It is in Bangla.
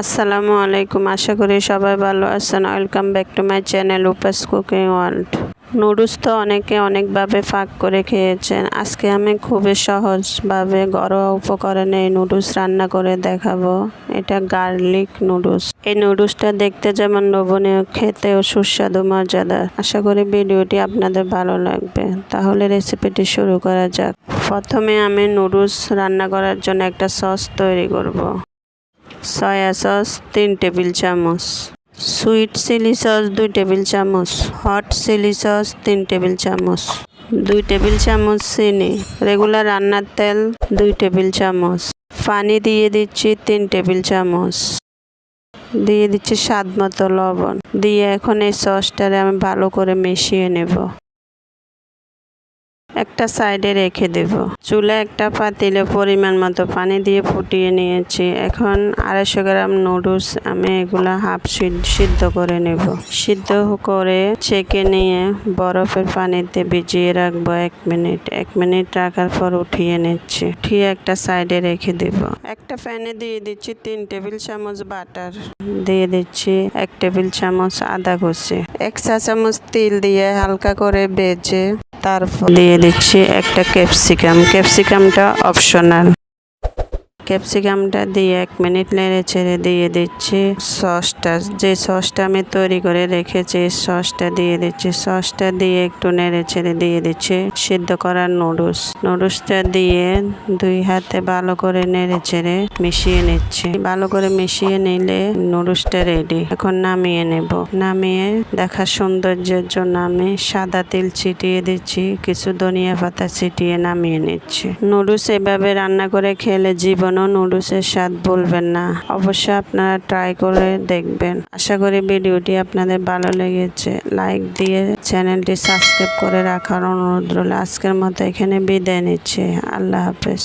আসসালামু আলাইকুম, আশা করি সবাই ভালো আছেন। Welcome back to my channel Upas cooking world noodles তো অনেকে অনেকভাবে ফাঁক করে খেয়েছেন। আজকে আমি খুবই সহজভাবে ঘরোয়া উপকরণে এই নুডলস রান্না করে দেখাবো। এটা গার্লিক নুডলস এই নুডলসটা দেখতে যেমন লোভনীয়, খেতেও সুস্বাদু, মজাদার। আশা করি ভিডিওটি আপনাদের ভালো লাগবে। তাহলে রেসিপিটি শুরু করা যাক। প্রথমে আমি নুডলস রান্না করার জন্য একটা সস তৈরি করব। সয়া সস তিন টেবিল চামচ। সুইট চিলি সস দুই টেবিল চামচ। হট চিলি সস তিন টেবিল চামচ। দুই টেবিল চামচ চিনি। রেগুলার রান্নার তেল, দুই টেবিল চামচ। পানি দিয়ে দিচ্ছি তিন টেবিল চামচ। দিয়ে দিচ্ছি স্বাদ মতো লবণ। দিয়ে এখন এই সসটারে আমি ভালো করে মিশিয়ে নেব। একটা সাইডে রেখে দেব। চুলে একটা পাতিলে পরিমাণ মতো পানি দিয়ে ফুটিয়ে নিয়েছি। এখন আড়াইশো গ্রাম নুডলস আমি এগুলা হাফ সিদ্ধ করে নেব। সিদ্ধ করে ছেঁকে নিয়ে বরফের পানিতে ভিজিয়ে রাখব এক মিনিট। এক মিনিট রাখার পর উঠিয়ে নিচ্ছি। উঠিয়ে একটা সাইডে রেখে দেব। একটা প্যানে দিয়ে দিচ্ছি তিন টেবিল চামচ বাটার। দিয়ে দিচ্ছি এক টেবিল চামচ আদা ঘষে এক চা চামচ তিল দিয়ে হালকা করে বেজে তারপর দিয়ে দিচ্ছি একটা ক্যাপসিকাম ক্যাপসিকামটা অপশনাল ক্যাপসিকামটা দিয়ে এক মিনিট নেড়ে ছেড়ে দিয়ে দিচ্ছি। সসটা, যে সসটা আমি তৈরি করে রেখেছি সসটা দিয়ে দিচ্ছি। সসটা দিয়ে একটু নেড়ে ছেড়ে দিয়ে দিচ্ছি। সিদ্ধ করার নুডলস। নুডলসটা দিয়ে দুই হাতে ভালো করে নেড়ে ছেড়ে মিশিয়ে নিচ্ছি। ভালো করে মিশিয়ে নিলে নুডলসটা রেডি। এখন নামিয়ে নেব। নামিয়ে দেখা সৌন্দর্যের জন্য আমি সাদা তেল ছিটিয়ে দিচ্ছি। কিছু ধনিয়া পাতা ছিটিয়ে নামিয়ে নিচ্ছি। নুডলস এভাবে রান্না করে খেলে জীবনও নুডলসের স্বাদ বলবেন না। অবশ্যই আপনারা ট্রাই করে দেখবেন। আশা করি ভিডিওটি আপনাদের ভালো লেগেছে। লাইক দিয়ে চ্যানেলটি সাবস্ক্রাইব করে রাখার অনুরোধ রইল। আজকের মতো এখানে বিদায় নিচ্ছে। আল্লাহ হাফেজ।